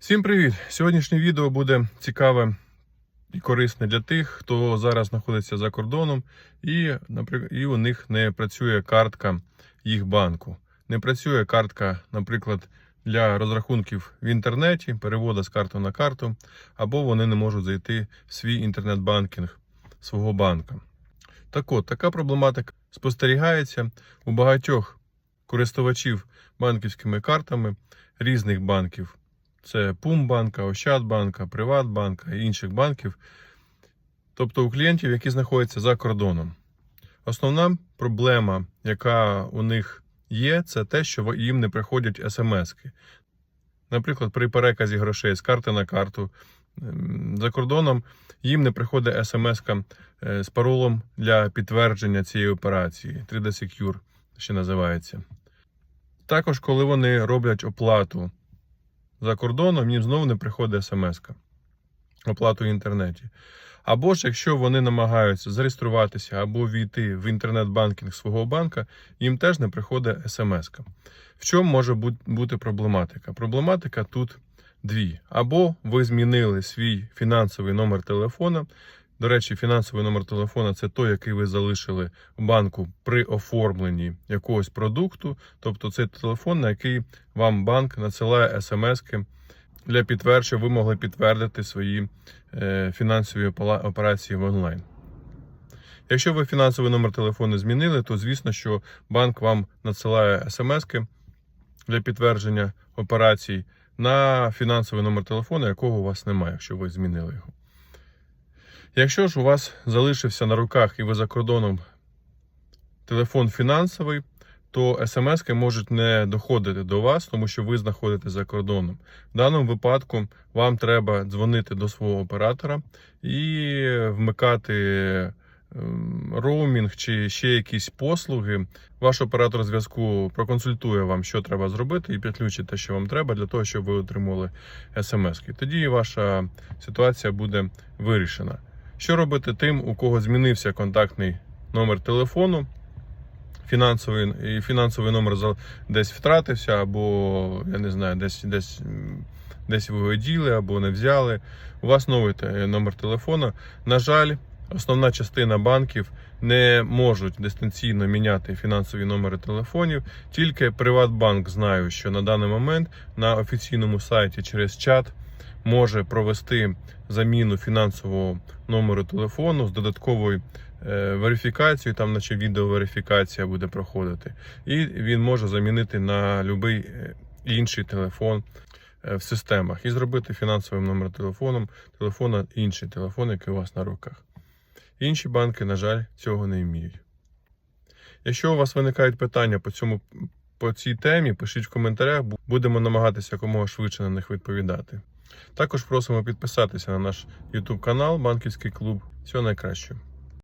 Всім привіт! Сьогоднішнє відео буде цікаве і корисне для тих, хто зараз знаходиться за кордоном і, і у них не працює картка їх банку. Не працює картка, наприклад, для розрахунків в інтернеті, переводу з карти на карту, або вони не можуть зайти в свій інтернет-банкінг свого банка. Так от, така проблематика спостерігається у багатьох користувачів банківськими картами різних банків. Це Пумбанка, Ощадбанка, Приватбанка і інших банків, тобто у клієнтів, які знаходяться за кордоном. Основна проблема, яка у них є, це те, що їм не приходять смски. Наприклад, при переказі грошей з карти на карту ем, за кордоном їм не приходить смс з паролом для підтвердження цієї операції. 3D Secure ще називається. Також, коли вони роблять оплату за кордоном, їм знову не приходить смс оплату в інтернеті. Або ж якщо вони намагаються зареєструватися або війти в інтернет-банкінг свого банка, їм теж не приходить смс. В чому може бути проблематика? Проблематика тут дві. Або ви змінили свій фінансовий номер телефона. До речі, фінансовий номер телефона це той, який ви залишили в банку при оформленні якогось продукту. Тобто це телефон, на який вам банк надсилає смски для підтвердження, ви могли підтвердити свої е, фінансові операції в онлайн. Якщо ви фінансовий номер телефону змінили, то звісно, що банк вам надсилає смски для підтвердження операцій на фінансовий номер телефону, якого у вас немає, якщо ви змінили його. Якщо ж у вас залишився на руках і ви за кордоном телефон фінансовий, то смски можуть не доходити до вас, тому що ви знаходитесь за кордоном. В даному випадку вам треба дзвонити до свого оператора і вмикати роумінг чи ще якісь послуги. Ваш оператор зв'язку проконсультує вам, що треба зробити, і підключить те, що вам треба, для того, щоб ви отримали смс. Тоді ваша ситуація буде вирішена. Що робити тим, у кого змінився контактний номер телефону? Фінансовий і фінансовий номер десь втратився, або я не знаю, десь десь десь ви його або не взяли. У вас новий номер телефону. На жаль, основна частина банків не можуть дистанційно міняти фінансові номери телефонів. Тільки Приватбанк знаю, що на даний момент на офіційному сайті через чат може провести заміну фінансового номеру телефону з додатковою е, верифікацією, там, наче відеоверифікація буде проходити, і він може замінити на будь-який інший телефон е, в системах і зробити фінансовим номер телефоном телефона інший телефон, який у вас на руках. Інші банки, на жаль, цього не вміють. Якщо у вас виникають питання по цьому по цій темі, пишіть в коментарях, будемо намагатися якомога швидше на них відповідати. Також просимо підписатися на наш YouTube канал Банківський клуб. Всього найкращого.